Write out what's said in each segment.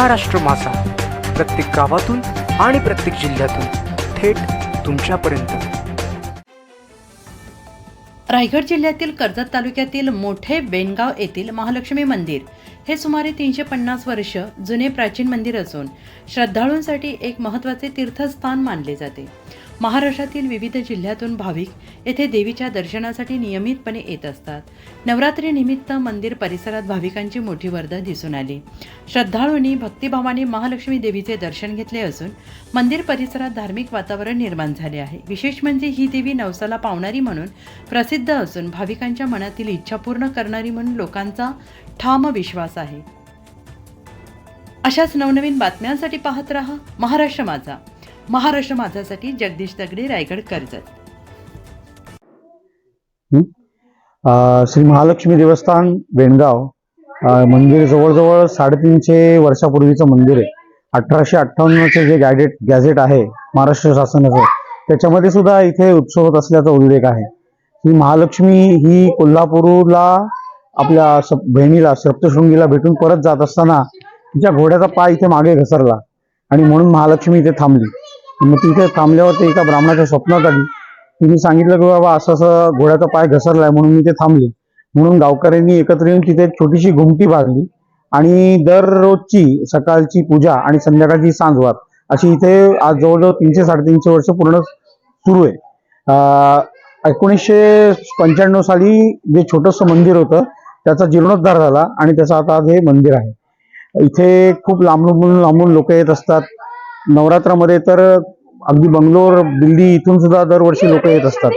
महाराष्ट्र मासा प्रत्येक गावातून आणि प्रत्येक जिल्ह्यातून थेट तुमच्यापर्यंत. रायगड जिल्ह्यातील कर्जत तालुक्यातील मोठे बेनगाव येथील महालक्ष्मी मंदिर हे सुमारे तीनशे पन्नास वर्ष जुने प्राचीन मंदिर असून श्रद्धाळूंसाठी एक महत्त्वाचे तीर्थस्थान मानले जाते. महाराष्ट्रातील विविध जिल्ह्यातून भाविक येथे देवीच्या दर्शनासाठी नियमितपणे येत असतात. नवरात्रीनिमित्त मंदिर परिसरात भाविकांची मोठी वर्दळ दिसून आली. श्रद्धाळूंनी भक्तिभावाने महालक्ष्मी देवीचे दर्शन घेतले असून मंदिर परिसरात धार्मिक वातावरण निर्माण झाले आहे. विशेष म्हणजे ही देवी नवसाला पावणारी म्हणून प्रसिद्ध असून भाविकांच्या मनातील इच्छा पूर्ण करणारी म्हणून लोकांचा ठाम विश्वास आहे. अशाच नवनवीन बातम्यांसाठी पाहत रहा महाराष्ट्र माझा. महाराष्ट्र माझासाठी जगदीश दगडे रायगड कर्जत. श्री महालक्ष्मी देवस्थान बेणगाव मंदिर जवळजवळ साडेतीनशे वर्षापूर्वीचं मंदिर आहे. अठराशे अठ्ठावन्नचं जे गॅडेट गॅझेट आहे महाराष्ट्र शासनाचं त्याच्यामध्ये सुद्धा इथे उत्सव होत असल्याचा उल्लेख आहे. ही महालक्ष्मी ही कोल्हापूरला आपल्या बहिणीला सप्तशृंगीला भेटून परत जात असताना तिच्या घोड्याचा पाय इथे मागे घसरला आणि म्हणून महालक्ष्मी इथे थांबली. मग तिथे थांबल्यावर ते एका ब्राह्मणाच्या स्वप्नात आली. तिने सांगितलं की बाबा असं असं घोड्याचा पाय घसरलाय म्हणून मी ते थांबले. म्हणून गावकऱ्यांनी एकत्र येऊन तिथे एक छोटीशी घुमटी बांधली. आणि दररोजची सकाळची पूजा आणि संध्याकाळची सांजवार अशी इथे आज जवळजवळ तीनशे साडेतीनशे वर्ष पूर्ण सुरू आहे. एकोणीसशे पंच्याण्णव साली जे छोटंसं मंदिर होतं त्याचा जीर्णोद्धार झाला आणि त्याचं आता आज हे मंदिर आहे. इथे खूप लांबून लांबून लोक येत असतात. नवरात्रामध्ये तर अगदी बंगलोर दिल्ली इथून सुद्धा दरवर्षी लोक येत असतात.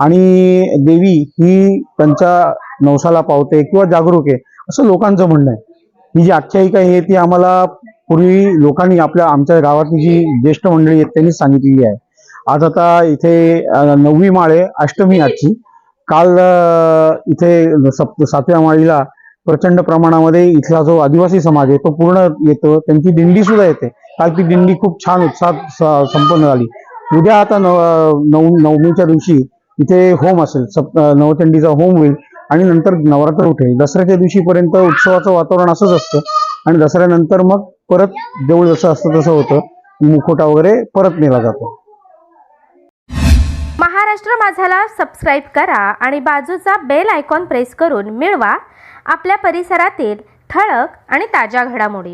आणि देवी ही त्यांच्या नवसाला पावते किंवा जागरूक आहे असं लोकांचं म्हणणं आहे. ही जी आख्यायिका आहे ती आम्हाला पूर्वी लोकांनी आपल्या आमच्या गावातली जी ज्येष्ठ मंडळी आहेत त्यांनी सांगितलेली आहे. आज आता इथे नववी माळे अष्टमी आजची. काल इथे सप्त सातव्या माळीला प्रचंड प्रमाणामध्ये इथला जो आदिवासी समाज आहे तो पूर्ण येतो. त्यांची दिंडी सुद्धा येते. काल दिंडी खूप छान उत्साहात संपन्न झाली. उद्या आता नव नऊ नवमीच्या दिवशी इथे होम असेल. सप नवचंडीचा होम होईल आणि नंतर नवरात्र उठेल. दसऱ्याच्या दिवशीपर्यंत उत्सवाचं वातावरण असंच असतं. आणि दसऱ्यानंतर मग परत देऊळ जसं असतं तसं होतं. मुखोटा वगैरे परत नेला जातो. महाराष्ट्र माझाला सबस्क्राईब करा आणि बाजूचा बेल आयकॉन प्रेस करून मिळवा. आपल्या परिसरातील ठळक आणि ताज्या घडामोडी.